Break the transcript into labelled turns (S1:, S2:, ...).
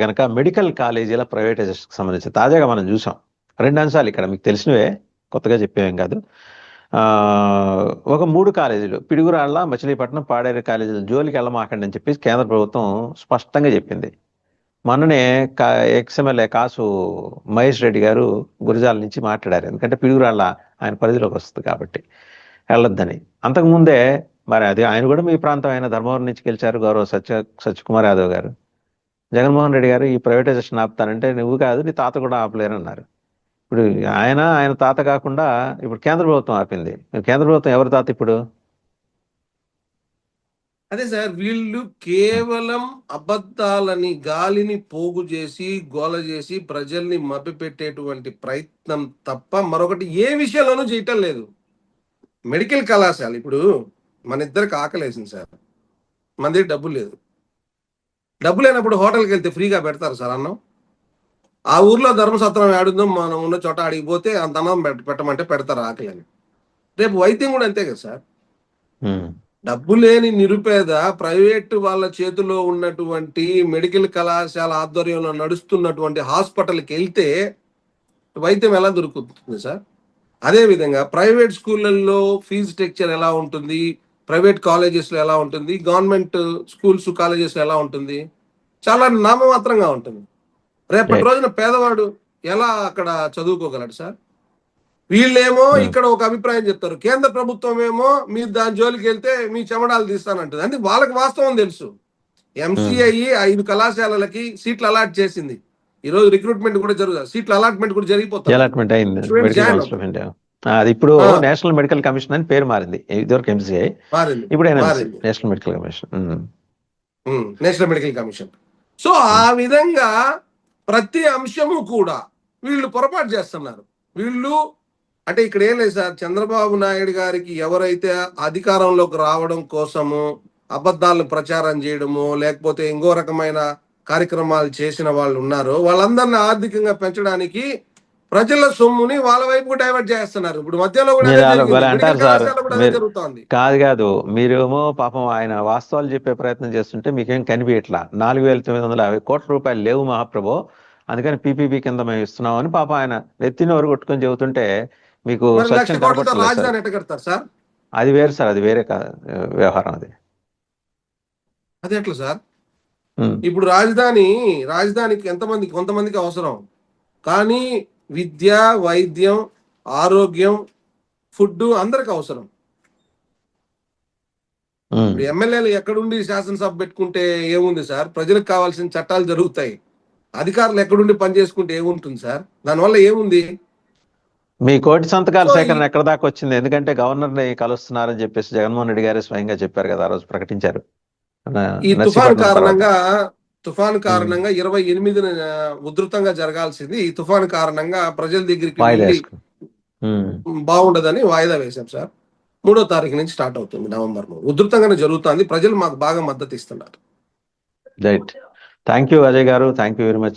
S1: కనుక మెడికల్ కాలేజీల ప్రైవేటైజేషన్కి సంబంధించి తాజాగా మనం చూసాం. రెండు అంశాలు ఇక్కడ మీకు తెలిసినవే కొత్తగా చెప్పేవేం కాదు. ఒక మూడు కాలేజీలు పిడుగురాళ్ళ మచిలీపట్నం పాడేరు కాలేజీలు జోలికి వెళ్ళమాకండి అని చెప్పేసి కేంద్ర ప్రభుత్వం స్పష్టంగా చెప్పింది. మొన్ననే కా ఎక్స్ఎమ్ఎల్ఏ కాసు మహేష్ రెడ్డి గారు గురజాల నుంచి మాట్లాడారు. ఎందుకంటే పిడుగురాళ్ళ ఆయన పరిధిలోకి వస్తుంది కాబట్టి వెళ్ళొద్దని. అంతకుముందే మరి అది ఆయన కూడా మీ ప్రాంతం ఆయన ధర్మవరం నుంచి గెలిచారు గౌరవ సత్య సత్యకుమార్ యాదవ్ గారు. జగన్మోహన్ రెడ్డి గారు ఈ ప్రైవేటైజేషన్ ఆపుతానంటే నువ్వు కాదు నీ తాత కూడా ఆపలేరు అన్నారు ఇప్పుడు ఆయన ఆయన తాత కాకుండా ఇప్పుడు కేంద్ర ప్రభుత్వం ఆపింది. కేంద్ర ప్రభుత్వం ఎవరి తాత ఇప్పుడు?
S2: అదే సార్ వీళ్ళు కేవలం అబద్ధాలని గాలిని పోగు చేసి గోల చేసి ప్రజల్ని మభ్యపెట్టేటువంటి ప్రయత్నం తప్ప మరొకటి ఏ విషయంలోనూ చేయటం లేదు. మెడికల్ కళాశాల ఇప్పుడు మన ఇద్దరికి ఆకలేసింది సార్. మన దగ్గర డబ్బు లేదు. డబ్బు లేనప్పుడు హోటల్కి వెళ్తే ఫ్రీగా పెడతారు సార్ అన్నం. ఆ ఊర్లో ధర్మసత్రం ఆడుందో మనం ఉన్న చోట ఆడికి పోతే అంత అన్నం పెట్ట- పెట్టమంటే పెడతారు ఆకలి అని రేపు వైద్యం కూడా అంతే కదా సార్. డబ్బు లేని నిరుపేద ప్రైవేట్ వాళ్ళ చేతిలో ఉన్నటువంటి మెడికల్ కళాశాల ఆధ్వర్యంలో నడుస్తున్నటువంటి హాస్పిటల్కి వెళ్తే వైద్యం ఎలా దొరుకుతుంది సార్? అదే విధంగా ప్రైవేట్ స్కూళ్ళల్లో ఫీజు స్ట్రక్చర్ ఎలా ఉంటుంది? ప్రైవేట్ కాలేజెస్లో ఎలా ఉంటుంది? గవర్నమెంట్ స్కూల్స్ కాలేజెస్లో ఎలా ఉంటుంది? చాలా నామమాత్రంగా ఉంటుంది. రేపటి. రోజున పేదవాడు ఎలా అక్కడ చదువుకోగలడు సార్? వీళ్ళేమో
S1: Hmm.
S2: ఇక్కడ ఒక అభిప్రాయం చెప్తారు. కేంద్ర ప్రభుత్వం ఏమో మీరు దాని జోలికి వెళ్తే మీ చెమడాలు తీస్తానంటుంది. అంటే వాళ్ళకి వాస్తవం తెలుసు. ఎంసీఐ ఐదు కళాశాలలకి సీట్లు అలాట్ చేసింది. ఈ రోజు రిక్రూట్మెంట్ కూడా జరుగుతుంది సీట్ల అలాట్మెంట్ కూడా జరిగిపోతుంది.
S1: అది ఇప్పుడు. నేషనల్ మెడికల్ కమిషన్ అని పేరు మారింది. ఇదివరకు ఎంసీఐ ఇప్పుడు. National medical commission.
S2: National medical commission. So ఆ విధంగా ప్రతి అంశము కూడా వీళ్ళు పొరపాటు చేస్తున్నారు. వీళ్ళు అంటే ఇక్కడ ఏం లేదు సార్ చంద్రబాబు నాయుడు గారికి ఎవరైతే అధికారంలోకి రావడం కోసము అబద్ధాలను ప్రచారం చేయడము లేకపోతే ఇంకో రకమైన కార్యక్రమాలు చేసిన వాళ్ళు ఉన్నారో వాళ్ళందరిని ఆర్థికంగా పెంచడానికి ప్రజల సొమ్ముని వాళ్ళ వైపు డైవర్ట్ చేస్తున్నారు. ఇప్పుడు మధ్యలో కూడా
S1: అంటారు సార్. కాదు కాదు మీరేమో పాపం ఆయన వాస్తవాలు చెప్పే ప్రయత్నం చేస్తుంటే మీకేం కనిపించట్లా నాలుగు వేల తొమ్మిది వందల యాభై కోట్ల రూపాయలు లేవు మహాప్రభు. అందుకని పీపీపీ కింద మేము ఇస్తున్నామని పాపం ఆయన నెత్తిని వరకు కొట్టుకొని చెబుతుంటే మీకు అది వేరు సార్ అది వేరే వ్యవహారం అది.
S2: అది ఎట్లా సార్? ఇప్పుడు రాజధాని రాజధానికి ఎంతమంది కొంతమందికి అవసరం. కానీ విద్య వైద్యం ఆరోగ్యం ఫుడ్ అందరికి అవసరం. ఎమ్మెల్యేలు ఎక్కడుండి శాసనసభ పెట్టుకుంటే ఏముంది సార్? ప్రజలకు కావాల్సిన చట్టాలు జరుగుతాయి. అధికారులు ఎక్కడుండి పని చేసుకుంటే ఏముంటుంది సార్? దానివల్ల ఏముంది?
S1: మీ కోటి సంతకాల సేకరణ ఎక్కడ దాకా వచ్చింది? ఎందుకంటే గవర్నర్ని కలుస్తున్నారని చెప్పేసి జగన్మోహన్ రెడ్డి గారే స్వయంగా చెప్పారు కదా ఆ రోజు ప్రకటించారు.
S2: ఈ తుఫాన్. కారణంగా తుఫాన్ కారణంగా ఇరవై ఎనిమిదిన ఉధృతంగా జరగాల్సింది. ఈ తుఫాన్ కారణంగా ప్రజల దగ్గరికి. బాగుండదని వాయిదా వేశాం సార్. మూడో తారీఖు నుంచి స్టార్ట్ అవుతుంది నవంబర్ మూడు. ఉధృతంగానే జరుగుతుంది. ప్రజలు మాకు బాగా మద్దతు ఇస్తున్నారు.
S1: రైట్ థ్యాంక్ యూ అజయ్ గారు. Thank you very much